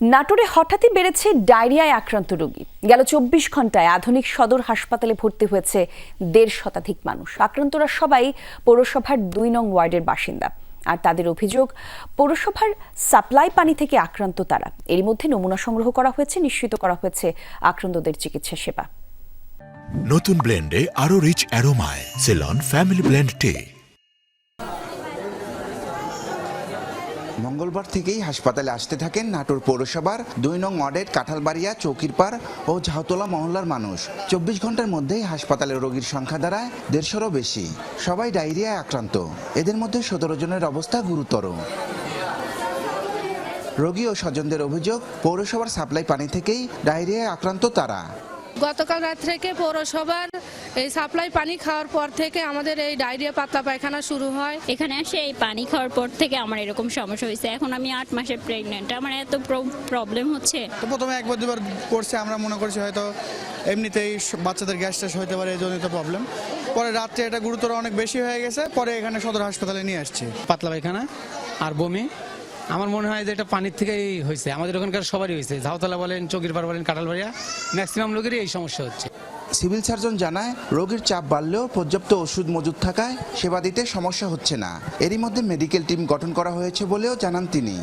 নাটোরে হঠাৎই বেড়েছে ডায়রিয়ায় আক্রান্ত রোগী। গেল চব্বিশ ঘন্টায় আধুনিক সদর হাসপাতালে ভর্তি হয়েছে দেড় শতাধিক মানুষ। আক্রান্তরা সবাই পৌরসভার দুই নং ওয়ার্ডের বাসিন্দা। আর তাদের অভিযোগ, পৌরসভার সাপ্লাই পানি থেকে আক্রান্ত তারা। এরই মধ্যে নমুনা সংগ্রহ করা হয়েছে, নিশ্চিত করা হয়েছে আক্রান্তদের চিকিৎসা সেবা। নতুন ব্লেন্ডে আরও rich অ্যারোমায়। Ceylon family blend tea. মঙ্গলবার থেকেই হাসপাতালে আসতে থাকেন নাটোর পৌরসভার দুই নং ওয়ার্ডের কাঁঠালবাড়িয়া চৌকিরপাড় ও ঝাউতলা মহল্লার মানুষ। চব্বিশ ঘণ্টার মধ্যেই হাসপাতালে রোগীর সংখ্যা দাঁড়ায় দেড়শোরও বেশি। সবাই ডায়রিয়ায় আক্রান্ত। এদের মধ্যে সতেরো জনের অবস্থা গুরুতর। রোগী ও স্বজনদের অভিযোগ, পৌরসভার সাপ্লাই পানি থেকেই ডায়রিয়ায় আক্রান্ত তারা। গতকাল রাত থেকে পৌরসভার এই সাপ্লাই পানি খাওয়ার পর থেকে আমাদের এই ডায়রিয়া পাতলা পায়খানা শুরু হয়। এখানে এসে এই পানি খাওয়ার পর থেকে আমার এরকম সমস্যা হয়েছে। এখন আমি আট মাসে প্রেগনেন্ট আমার এত প্রবলেম হচ্ছে। তো প্রথমে একবার দুবার করছে আমরা মনে করছি হয়তো এমনিতেই বাচ্চাদের গ্যাস ট্যাস হতে পারে এই জন্যই তো প্রবলেম পরে রাত্রে এটা গুরুতর অনেক বেশি হয়ে গেছে পরে এখানে সদর হাসপাতালে নিয়ে আসছে। পাতলা পায়খানা আর বমি। আমার মনে হয় যে এটা পানির থেকেই হয়েছে। আমাদের ওখানকার সবারই হয়েছে। ঝাউতলা বলেন চকিরপাড় বলেন কাঁঠালবাড়িয়া ম্যাক্সিমাম লোকেরই এই সমস্যা হচ্ছে। সিভিল সার্জন জানায় রোগীর চাপ বাড়লেও পর্যাপ্ত ওষুধ মজুদ থাকায় সেবা দিতে সমস্যা হচ্ছে না। এরই মধ্যে মেডিকেল টিম গঠন করা হয়েছে বলেও জানান তিনি।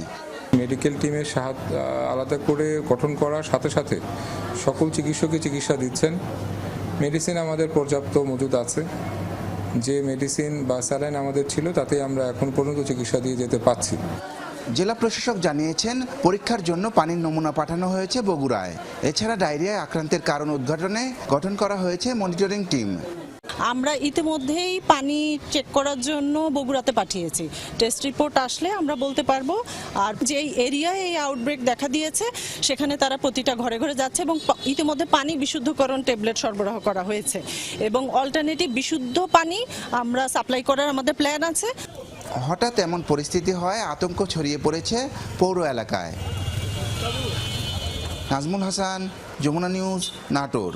মেডিকেল টিমের সাহায্য আলাদা করে গঠন করার সাথে সাথে সকল চিকিৎসকই চিকিৎসা দিচ্ছেন। মেডিসিন আমাদের পর্যাপ্ত মজুদ আছে। যে মেডিসিন বা স্যালাইন আমাদের ছিল তাতে আমরা এখন পর্যন্ত চিকিৎসা দিয়ে যেতে পাচ্ছি জেলা প্রশাসক জানিয়েছেন, পরীক্ষার জন্য পানির নমুনা পাঠানো হয়েছে বগুড়ায়। এছাড়া ডায়রিয়ায় আক্রান্তের কারণ উদ্ঘাটনে গঠন করা হয়েছে মনিটরিং টিম। আমরা ইতিমধ্যেই পানি চেক করার জন্য বগুড়াতে পাঠিয়েছি। টেস্ট রিপোর্ট আসলে আমরা বলতে পারব, আর যে এরিয়ায় এই আউটব্রেক দেখা দিয়েছে, সেখানে তারা প্রতিটা ঘরে ঘরে যাচ্ছে এবং ইতিমধ্যে পানি বিশুদ্ধকরণ ট্যাবলেট সরবরাহ করা হয়েছে। এবং অল্টারনেটিভ বিশুদ্ধ পানি আমরা সাপ্লাই করার আমাদের প্ল্যান আছে। হঠাৎ এমন পরিস্থিতি হয় আতঙ্ক ছড়িয়ে পড়েছে পৌর এলাকায়। নাজমুল হাসান যমুনা নিউজ নাটোর।